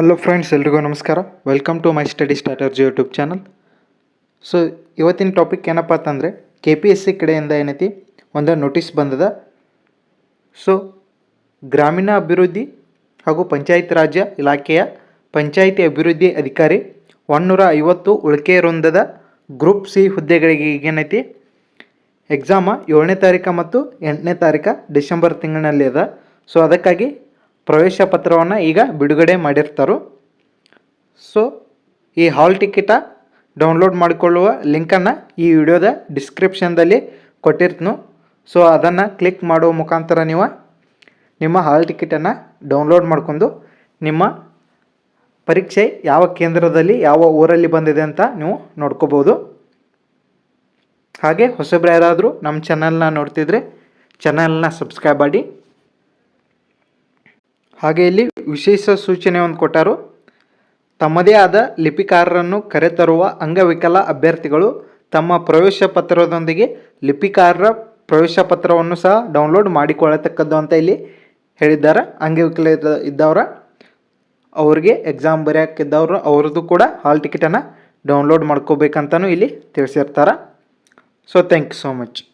Hello friends ಎಲ್ರಿಗೂ ನಮಸ್ಕಾರ. Welcome to my study strategy YouTube channel so ಇವತ್ತಿನ topic ಏನಪ್ಪ ಅಂತಂದರೆ ಕೆ ಪಿ ಎಸ್ ಸಿ ಕಡೆಯಿಂದ ಏನೈತಿ ಒಂದು ನೋಟಿಸ್ ಬಂದದ. ಸೊ ಗ್ರಾಮೀಣ ಅಭಿವೃದ್ಧಿ ಹಾಗೂ ಪಂಚಾಯತ್ ರಾಜ್ಯ ಇಲಾಖೆಯ ಪಂಚಾಯಿತಿ ಅಭಿವೃದ್ಧಿ ಅಧಿಕಾರಿ ಒನ್ನೂರ ಐವತ್ತು ಉಳಿಕೆ ವೃಂದದ ಗ್ರೂಪ್ ಸಿ ಹುದ್ದೆಗಳಿಗೆ ಏನೈತಿ ಎಕ್ಸಾಮ ಏಳನೇ ತಾರೀಕು ಮತ್ತು ಎಂಟನೇ ತಾರೀಕು ಡಿಸೆಂಬರ್ ತಿಂಗಳಿನಲ್ಲಿ ಅದ. ಸೊ ಅದಕ್ಕಾಗಿ ಪ್ರವೇಶ ಪತ್ರವನ್ನು ಈಗ ಬಿಡುಗಡೆ ಮಾಡಿರ್ತಾರೋ. ಸೊ ಈ ಹಾಲ್ ಟಿಕೆಟ ಡೌನ್ಲೋಡ್ ಮಾಡಿಕೊಳ್ಳುವ ಲಿಂಕನ್ನು ಈ ವಿಡಿಯೋದ ಡಿಸ್ಕ್ರಿಪ್ಷನ್ದಲ್ಲಿ ಕೊಟ್ಟಿರ್ತನು. ಸೊ ಅದನ್ನು ಕ್ಲಿಕ್ ಮಾಡುವ ಮುಖಾಂತರ ನೀವು ನಿಮ್ಮ ಹಾಲ್ ಟಿಕೆಟನ್ನು ಡೌನ್ಲೋಡ್ ಮಾಡ್ಕೊಂಡು ನಿಮ್ಮ ಪರೀಕ್ಷೆ ಯಾವ ಕೇಂದ್ರದಲ್ಲಿ ಯಾವ ಊರಲ್ಲಿ ಬಂದಿದೆ ಅಂತ ನೀವು ನೋಡ್ಕೋಬೋದು. ಹಾಗೆ ಹೊಸಬ್ರು ಯಾರಾದರೂ ನಮ್ಮ ಚಾನಲ್ನ ನೋಡ್ತಿದ್ರೆ ಚಾನಲ್ನ ಸಬ್ಸ್ಕ್ರೈಬ್ ಮಾಡಿ. ಹಾಗೆ ಇಲ್ಲಿ ವಿಶೇಷ ಸೂಚನೆ ಒಂದು ಕೊಟ್ಟರು. ತಮ್ಮದೇ ಆದ ಲಿಪಿಕಾರರನ್ನು ಕರೆತರುವ ಅಂಗವಿಕಲ ಅಭ್ಯರ್ಥಿಗಳು ತಮ್ಮ ಪ್ರವೇಶ ಪತ್ರದೊಂದಿಗೆ ಲಿಪಿಕಾರರ ಪ್ರವೇಶ ಪತ್ರವನ್ನು ಸಹ ಡೌನ್ಲೋಡ್ ಮಾಡಿಕೊಳ್ಳತಕ್ಕದ್ದು ಅಂತ ಇಲ್ಲಿ ಹೇಳಿದ್ದಾರೆ. ಅಂಗವಿಕಲ ಇದ್ದ- ಇದ್ದವರ, ಅವರಿಗೆ ಎಕ್ಸಾಮ್ ಬರೆಯೋಕ್ಕಿದ್ದವರು ಅವ್ರದ್ದು ಕೂಡ ಹಾಲ್ ಟಿಕೆಟನ್ನು ಡೌನ್ಲೋಡ್ ಮಾಡ್ಕೋಬೇಕಂತಲೂ ಇಲ್ಲಿ ತಿಳಿಸಿರ್ತಾರೆ. So thank you so much